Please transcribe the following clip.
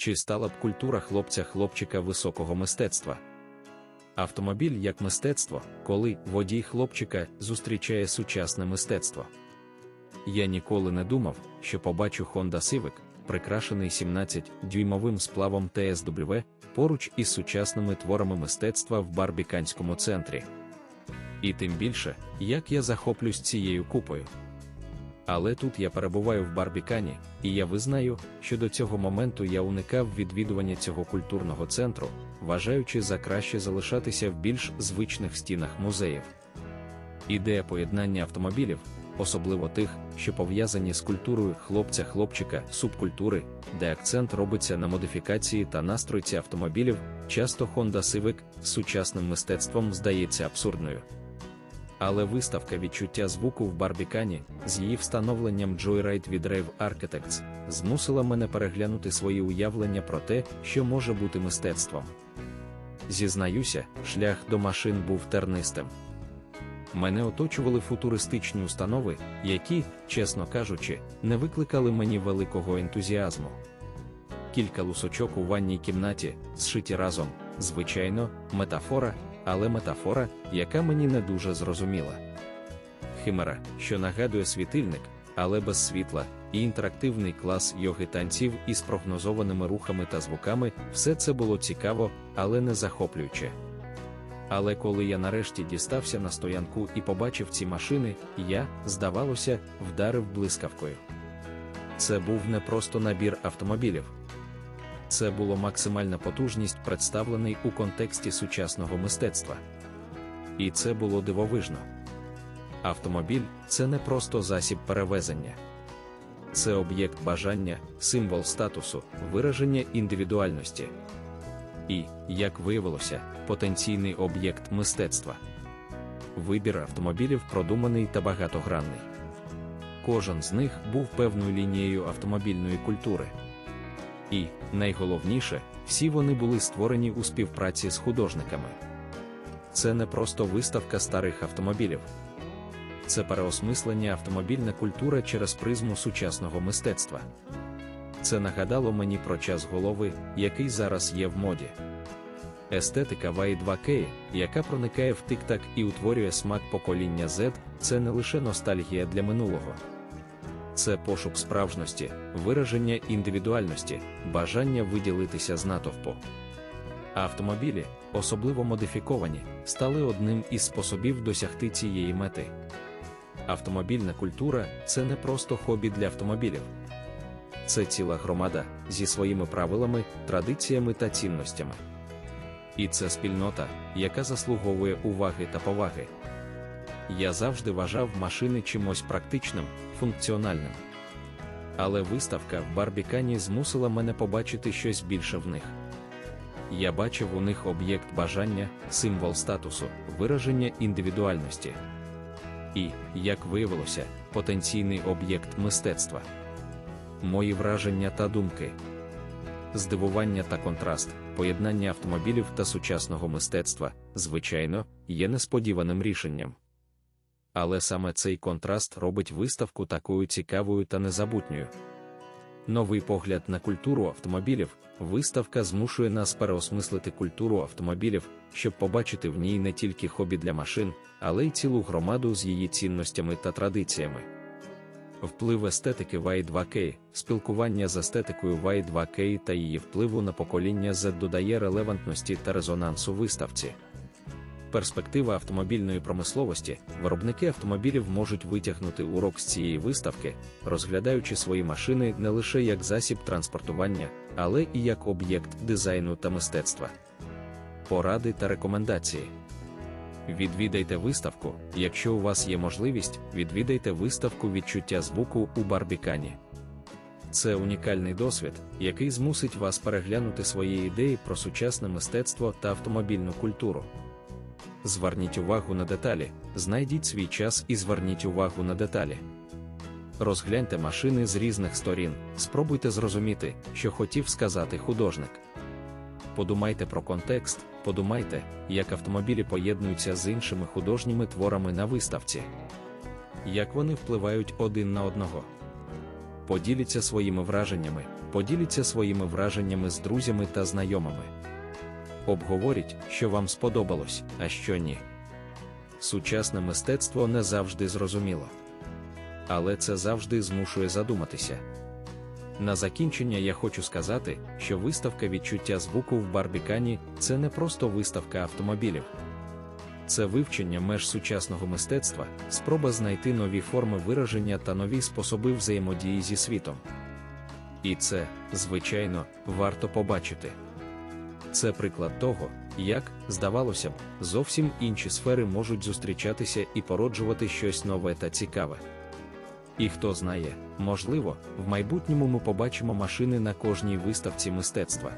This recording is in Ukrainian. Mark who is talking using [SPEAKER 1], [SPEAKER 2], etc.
[SPEAKER 1] чи стала б культура хлопця-хлопчика високого мистецтва? Автомобіль як мистецтво, коли водій хлопчика зустрічає сучасне мистецтво. Я ніколи не думав, що побачу Honda Civic, прикрашений 17-дюймовим сплавом TSW, поруч із сучасними творами мистецтва в барбіканському центрі. І тим більше, як я захоплюсь цією купою. Але тут я перебуваю в Барбікані, і я визнаю, що до цього моменту я уникав відвідування цього культурного центру, вважаючи за краще залишатися в більш звичних стінах музеїв. Ідея поєднання автомобілів, особливо тих, що пов'язані з культурою хлопця-хлопчика, субкультури, де акцент робиться на модифікації та настройці автомобілів, часто Honda Civic з сучасним мистецтвом здається абсурдною. Але виставка відчуття звуку в Барбікані з її встановленням Joyride від Rave Architects змусила мене переглянути свої уявлення про те, що може бути мистецтвом. Зізнаюся, шлях до машин був тернистим. Мене оточували футуристичні установи, які, чесно кажучи, не викликали мені великого ентузіазму. Кілька лусочок у ванній кімнаті, зшиті разом, звичайно, метафора, але метафора, яка мені не дуже зрозуміла. Химера, що нагадує світильник, але без світла, і інтерактивний клас йоги танців із прогнозованими рухами та звуками, все це було цікаво, але не захоплююче. Але коли я нарешті дістався на стоянку і побачив ці машини, я, здавалося, вдарив блискавкою. Це був не просто набір автомобілів. Це було максимальна потужність, представлений у контексті сучасного мистецтва. І це було дивовижно. Автомобіль це не просто засіб перевезення, це об'єкт бажання, символ статусу, вираження індивідуальності. І, як виявилося, потенційний об'єкт мистецтва. Вибір автомобілів продуманий та багатогранний. Кожен з них був певною лінією автомобільної культури. І, найголовніше, всі вони були створені у співпраці з художниками. Це не просто виставка старих автомобілів, це переосмислення автомобільна культура через призму сучасного мистецтва. Це нагадало мені про час голови, який зараз є в моді. Естетика Y2K, яка проникає в тик-так і утворює смак покоління Z, це не лише ностальгія для минулого. Це пошук справжності, вираження індивідуальності, бажання виділитися з натовпу. Автомобілі, особливо модифіковані, стали одним із способів досягти цієї мети. Автомобільна культура це не просто хобі для автомобілів. Це ціла громада зі своїми правилами, традиціями та цінностями. І це спільнота, яка заслуговує уваги та поваги. Я завжди вважав машини чимось практичним, функціональним. Але виставка в Барбікані змусила мене побачити щось більше в них. Я бачив у них об'єкт бажання, символ статусу, вираження індивідуальності. І, як виявилося, потенційний об'єкт мистецтва. Мої враження та думки. Здивування та контраст, поєднання автомобілів та сучасного мистецтва, звичайно, є несподіваним рішенням. Але саме цей контраст робить виставку такою цікавою та незабутньою. Новий погляд на культуру автомобілів, виставка змушує нас переосмислити культуру автомобілів, щоб побачити в ній не тільки хобі для машин, але й цілу громаду з її цінностями та традиціями. Вплив естетики Y2K, спілкування з естетикою Y2K та її впливу на покоління Z додає релевантності та резонансу виставці. Перспектива автомобільної промисловості, виробники автомобілів можуть витягнути урок з цієї виставки, розглядаючи свої машини не лише як засіб транспортування, але і як об'єкт дизайну та мистецтва. Поради та рекомендації. Відвідайте виставку, якщо у вас є можливість, відвідайте виставку відчуття звуку у Барбікані. Це унікальний досвід, який змусить вас переглянути свої ідеї про сучасне мистецтво та автомобільну культуру. Зверніть увагу на деталі, знайдіть свій час і зверніть увагу на деталі. Розгляньте машини з різних сторін, спробуйте зрозуміти, що хотів сказати художник. Подумайте про контекст, подумайте, як автомобілі поєднуються з іншими художніми творами на виставці, як вони впливають один на одного. Поділіться своїми враженнями, поділіться своїми враженнями з друзями та знайомими. Обговоріть, що вам сподобалось, а що ні. Сучасне мистецтво не завжди зрозуміло. Але це завжди змушує задуматися. На закінчення я хочу сказати, що виставка відчуття звуку в Барбікані це не просто виставка автомобілів. Це вивчення меж сучасного мистецтва, спроба знайти нові форми вираження та нові способи взаємодії зі світом. І це, звичайно, варто побачити. Це приклад того, як, здавалося б, зовсім інші сфери можуть зустрічатися і породжувати щось нове та цікаве. І хто знає, можливо, в майбутньому ми побачимо машини на кожній виставці мистецтва.